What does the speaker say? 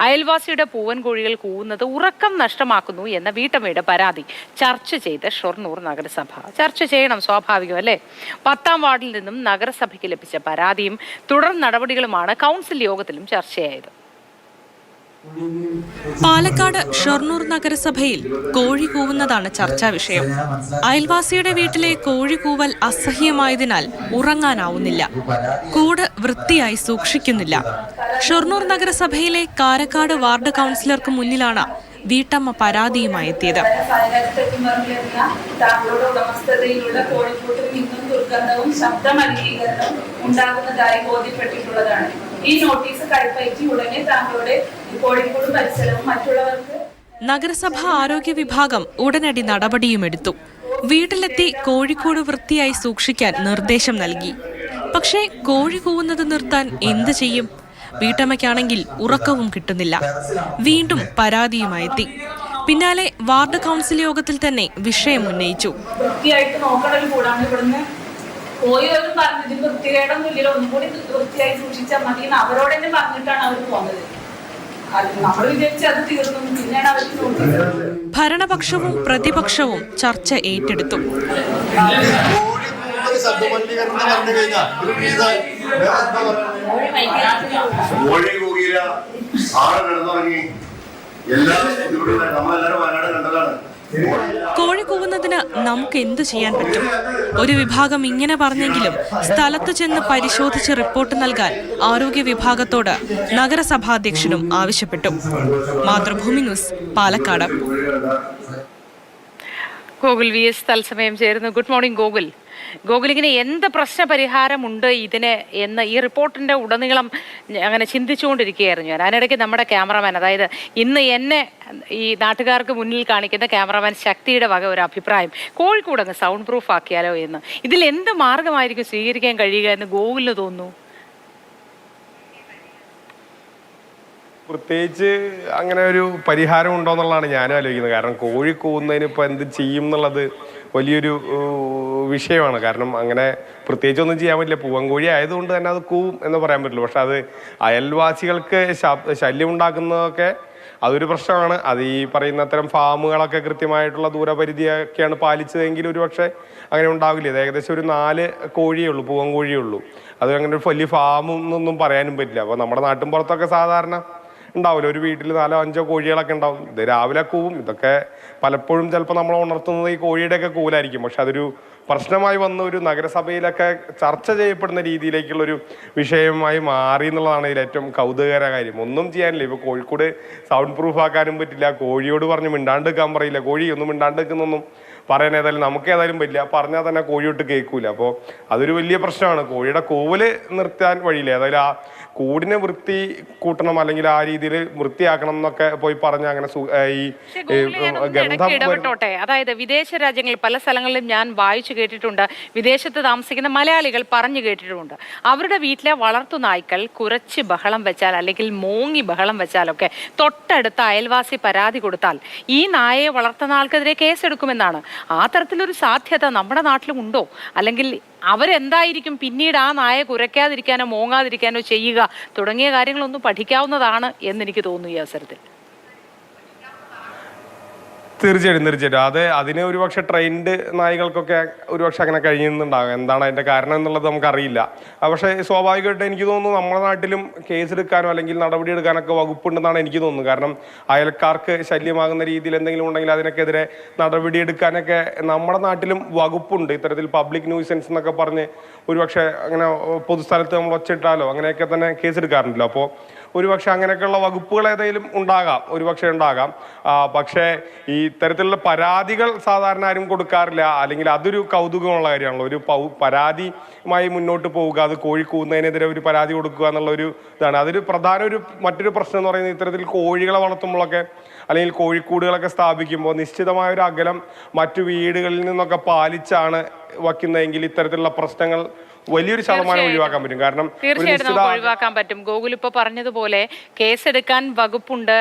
അയൽവാസിയുടെ പൂവൻ കോഴികൾ കൂവുന്നത് ഉറക്കം നഷ്ടമാക്കുന്നു എന്ന വീട്ടമ്മയുടെ പരാതി ചർച്ച ചെയ്ത് ഷൊർണൂർ നഗരസഭ. ചർച്ച ചെയ്യണം സ്വാഭാവികം അല്ലേ? പത്താം വാർഡിൽ നിന്നും നഗരസഭയ്ക്ക് ലഭിച്ച പരാതിയും തുടർ നടപടികളുമാണ് കൗൺസിൽ യോഗത്തിലും ചർച്ചയായത്. പാലക്കാട് ഷൊർണൂർ നഗരസഭയിൽ കോഴി കൂവുന്നതാണ് ചർച്ചാ വിഷയം. അയൽവാസിയുടെ വീട്ടിലെ കോഴി കൂവൽ അസഹ്യമായതിനാൽ ഉറങ്ങാനാവുന്നില്ല. കൂട് വൃത്തിയായി സൂക്ഷിക്കുന്നില്ല. ഷൊർണൂർ നഗരസഭയിലെ കാരക്കാട് വാർഡ് കൗൺസിലർക്ക് മുന്നിലാണ് വീട്ടമ്മ പരാതിയുമായി എത്തിയത്. കോഴിക്കൂട്ടിൽ നിന്നും ഈ നോട്ടീസ് കൈപ്പറ്റി മറ്റുള്ളവർക്ക് നഗരസഭ ആരോഗ്യ വിഭാഗം ഉടനടി നടപടിയുമെടുത്തു. വീട്ടിലെത്തി കോഴിക്കോട് വൃത്തിയായി സൂക്ഷിക്കാൻ നിർദ്ദേശം നൽകി. പക്ഷേ കോഴി കൂവുന്നത് നിർത്താൻ എന്ത് ചെയ്യും? വീട്ടമ്മയ്ക്കാണെങ്കിൽ ഉറക്കവും കിട്ടുന്നില്ല. വീണ്ടും പരാതിയുമായെത്തി. പിന്നാലെ വാർഡ് കൗൺസിൽ യോഗത്തിൽ തന്നെ വിഷയം ഉന്നയിച്ചു. വൃത്തിയായിട്ട് നോക്കണത് കൂടാണ് ഇവിടുന്ന്. പോയവരും പറഞ്ഞു ഇതിന് വൃത്തികേടൊന്നും ഇല്ലല്ലോ. ഒന്നും കൂടി വൃത്തിയായി സൂക്ഷിച്ചാൽ മതി എന്ന് അവരോട് തന്നെ പറഞ്ഞിട്ടാണ് അവർ പോകുന്നത് അത് നമ്മൾ അത് തീർന്നു. പിന്നെയാണ് അവർക്ക് ഭരണപക്ഷവും പ്രതിപക്ഷവും ചർച്ച ഏറ്റെടുത്തു. ശബ്ദമലിനീകരണം വന്നു കഴിഞ്ഞാൽ കൂകിയില്ല ആറ് കിടന്നുറങ്ങി. എല്ലാം ബുദ്ധിമുട്ടുള്ള നമ്മളെല്ലാരും വയനാട് കണ്ടതാണ്. കോഴി കൂവുന്നതിന് നമുക്ക് എന്തു ചെയ്യാൻ പറ്റും? ഒരു വിഭാഗം ഇങ്ങനെ പറഞ്ഞെങ്കിലും സ്ഥലത്ത് ചെന്ന് പരിശോധിച്ച് റിപ്പോർട്ട് നൽകാൻ ആരോഗ്യ വിഭാഗത്തോട് നഗരസഭാധ്യക്ഷനും ആവശ്യപ്പെട്ടു. Mathrubhumi news Palakkad. Gokul V S തത്സമയം ചേരുന്നു. Good morning Gokul. ഗോകുൽ ഇങ്ങനെ എന്ത് പ്രശ്ന പരിഹാരമുണ്ട് ഇതിന് എന്ന് ഈ റിപ്പോർട്ടിന്റെ ഉടനീളം അങ്ങനെ ചിന്തിച്ചുകൊണ്ടിരിക്കുകയായിരുന്നു ഞാൻ. അതിനിടയ്ക്ക് നമ്മുടെ ക്യാമറമാൻ അതായത് ഇന്ന് എന്നെ ഈ നാട്ടുകാർക്ക് മുന്നിൽ കാണിക്കുന്ന ക്യാമറമാൻ ശക്തിയുടെ വക ഒരു അഭിപ്രായം കോഴിക്കോട് അങ്ങ് സൗണ്ട് പ്രൂഫ് ആക്കിയാലോ എന്ന്. ഇതിൽ എന്ത് മാർഗമായിരിക്കും സ്വീകരിക്കാൻ കഴിയുക എന്ന് ഗോകുലിന് തോന്നുന്നു? പ്രത്യേകിച്ച് അങ്ങനെ ഒരു പരിഹാരം ഉണ്ടോ എന്നുള്ളതാണ് ഞാനും ആലോചിക്കുന്നത്. കാരണം കോഴി കൂവുന്നതിന് ഇപ്പൊ എന്ത് ചെയ്യും എന്നുള്ളത് വലിയൊരു വിഷയമാണ്. കാരണം അങ്ങനെ പ്രത്യേകിച്ച് ഒന്നും ചെയ്യാൻ പറ്റില്ല. പൂവൻകോഴി ആയതുകൊണ്ട് തന്നെ അത് കൂവും എന്ന് പറയാൻ പറ്റില്ല. പക്ഷെ അത് അയൽവാസികൾക്ക് ശല്യം ഉണ്ടാക്കുന്നതൊക്കെ അതൊരു പ്രശ്നമാണ്. അത് ഈ പറയുന്ന അത്തരം ഫാമുകളൊക്കെ കൃത്യമായിട്ടുള്ള ദൂരപരിധിയൊക്കെയാണ് പാലിച്ചതെങ്കിൽ ഒരു പക്ഷേ അങ്ങനെ ഉണ്ടാവില്ല. ഏകദേശം ഒരു നാല് കോഴിയേ ഉള്ളൂ പൂവൻ കോഴിയേ ഉള്ളൂ. അത് അങ്ങനെ ഒരു വലിയ ഫാമും എന്നൊന്നും പറയാനും പറ്റില്ല. അപ്പോൾ നമ്മുടെ നാട്ടിൻ പുറത്തൊക്കെ സാധാരണ ഉണ്ടാവില്ല. ഒരു വീട്ടിൽ നാലോ അഞ്ചോ കോഴികളൊക്കെ ഉണ്ടാവും. ഇത് രാവിലെ കൂവും. ഇതൊക്കെ പലപ്പോഴും ചിലപ്പോൾ നമ്മൾ ഉണർത്തുന്നത് ഈ കോഴിയുടെയൊക്കെ കൂലായിരിക്കും. പക്ഷെ അതൊരു പ്രശ്നമായി വന്ന ഒരു നഗരസഭയിലൊക്കെ ചർച്ച ചെയ്യപ്പെടുന്ന രീതിയിലേക്കുള്ളൊരു വിഷയമായി മാറി എന്നുള്ളതാണ് ഇതിൽ ഏറ്റവും കൗതുകകര കാര്യം. ഒന്നും ചെയ്യാനില്ല. ഇപ്പോൾ കോഴിക്കോട് സൗണ്ട് പ്രൂഫ് ആക്കാനും പറ്റില്ല. കോഴിയോട് പറഞ്ഞ് മിണ്ടാണ്ട് പറയില്ല. കോഴി ഒന്നും മിണ്ടാണ്ട് നിൽക്കുന്നൊന്നും പറയാൻ ഏതായാലും നമുക്ക് ഏതായാലും പറ്റില്ല പറഞ്ഞാൽ തന്നെ കോഴിയോട്ട് കേൾക്കൂല അപ്പോൾ അതൊരു വലിയ പ്രശ്നമാണ്. കോഴിയുടെ കൂവൽ നിർത്താൻ വഴിയില്ല. ഏതായാലും ആ കൂടിനെ വൃത്തി കൂട്ടണം അല്ലെങ്കിൽ ആ രീതിയിൽ വൃത്തിയാക്കണം എന്നൊക്കെ പോയി പറഞ്ഞ അങ്ങനെ ഈ ഗന്ധം ഇടപെട്ടോട്ടെ? അതായത് വിദേശ രാജ്യങ്ങളിൽ പല സ്ഥലങ്ങളിലും ഞാൻ വായിച്ചു കേട്ടിട്ടുണ്ട്. വിദേശത്ത് താമസിക്കുന്ന മലയാളികൾ പറഞ്ഞു കേട്ടിട്ടുണ്ട്. അവരുടെ വീട്ടിലെ വളർത്തു നായ്ക്കൾ കുറച്ച് ബഹളം വെച്ചാൽ അല്ലെങ്കിൽ മോങ്ങി ബഹളം വെച്ചാലൊക്കെ തൊട്ടടുത്ത അയൽവാസി പരാതി കൊടുത്താൽ ഈ നായയെ വളർത്തുന്ന ആൾക്കെതിരെ കേസെടുക്കുമെന്നാണ്. ആ തരത്തിലൊരു സാധ്യത നമ്മുടെ നാട്ടിലും ഉണ്ടോ അല്ലെങ്കിൽ അവരെന്തായിരിക്കും പിന്നീട് ആ നായ കുരയ്ക്കാതിരിക്കാനോ മോങ്ങാതിരിക്കാനോ ചെയ്യുക തുടങ്ങിയ കാര്യങ്ങളൊന്നും പഠിക്കാവുന്നതാണ് എന്നെനിക്ക് തോന്നുന്നു ഈ അവസരത്തിൽ. തീർച്ചയായിട്ടും തീർച്ചയായിട്ടും. അത് അതിന് ഒരുപക്ഷെ ട്രെയിൻഡ് നായികൾക്കൊക്കെ ഒരുപക്ഷെ അങ്ങനെ കഴിയുന്നുണ്ടാകും എന്താണ് അതിന്റെ കാരണം എന്നുള്ളത് നമുക്കറിയില്ല. പക്ഷെ സ്വാഭാവികമായിട്ടും എനിക്ക് തോന്നുന്നു നമ്മുടെ നാട്ടിലും കേസെടുക്കാനോ അല്ലെങ്കിൽ നടപടി എടുക്കാനൊക്കെ വകുപ്പുണ്ടെന്നാണ് എനിക്ക് തോന്നുന്നത്. കാരണം അയൽക്കാർക്ക് ശല്യമാകുന്ന രീതിയിൽ എന്തെങ്കിലും ഉണ്ടെങ്കിൽ അതിനൊക്കെതിരെ നടപടി എടുക്കാനൊക്കെ നമ്മുടെ നാട്ടിലും വകുപ്പുണ്ട്. ഇത്തരത്തിൽ പബ്ലിക് ന്യൂസൻസ് എന്നൊക്കെ പറഞ്ഞ് ഒരുപക്ഷെ അങ്ങനെ പൊതുസ്ഥലത്ത് നമ്മൾ ഒച്ചിട്ടാലോ അങ്ങനെയൊക്കെ തന്നെ കേസെടുക്കാറുണ്ടല്ലോ അപ്പോൾ ഒരുപക്ഷെ അങ്ങനെയൊക്കെയുള്ള വകുപ്പുകൾ ഏതെങ്കിലും ഉണ്ടാകാം ഒരുപക്ഷെ ഉണ്ടാകാം. പക്ഷേ ഈ ഇത്തരത്തിലുള്ള പരാതികൾ സാധാരണ ആരും കൊടുക്കാറില്ല. അല്ലെങ്കിൽ അതൊരു കൗതുകമുള്ള കാര്യമാണല്ലോ. ഒരു പൗ പരാതിയുമായി മുന്നോട്ട് പോവുക അത് കോഴി കൂന്നതിനെതിരെ ഒരു പരാതി കൊടുക്കുക എന്നുള്ള ഒരു ഇതാണ്. അതൊരു പ്രധാന ഒരു മറ്റൊരു പ്രശ്നം എന്ന് പറയുന്നത് ഇത്തരത്തിൽ കോഴികളെ വളർത്തുമ്പോഴൊക്കെ അല്ലെങ്കിൽ കോഴിക്കൂടുകളൊക്കെ സ്ഥാപിക്കുമ്പോൾ നിശ്ചിതമായ ഒരു അകലം മറ്റു വീടുകളിൽ നിന്നൊക്കെ പാലിച്ചാണ് വയ്ക്കുന്നതെങ്കിൽ ഇത്തരത്തിലുള്ള പ്രശ്നങ്ങൾ വലിയൊരു ശതമാനം. ഒഴിവാക്കാൻ പറ്റും. കാരണം തീർച്ചയായിട്ടും നമുക്ക് ഒഴിവാക്കാൻ പറ്റും. ഗോകുൽ ഇപ്പൊ പറഞ്ഞതുപോലെ കേസെടുക്കാൻ വകുപ്പുണ്ട്.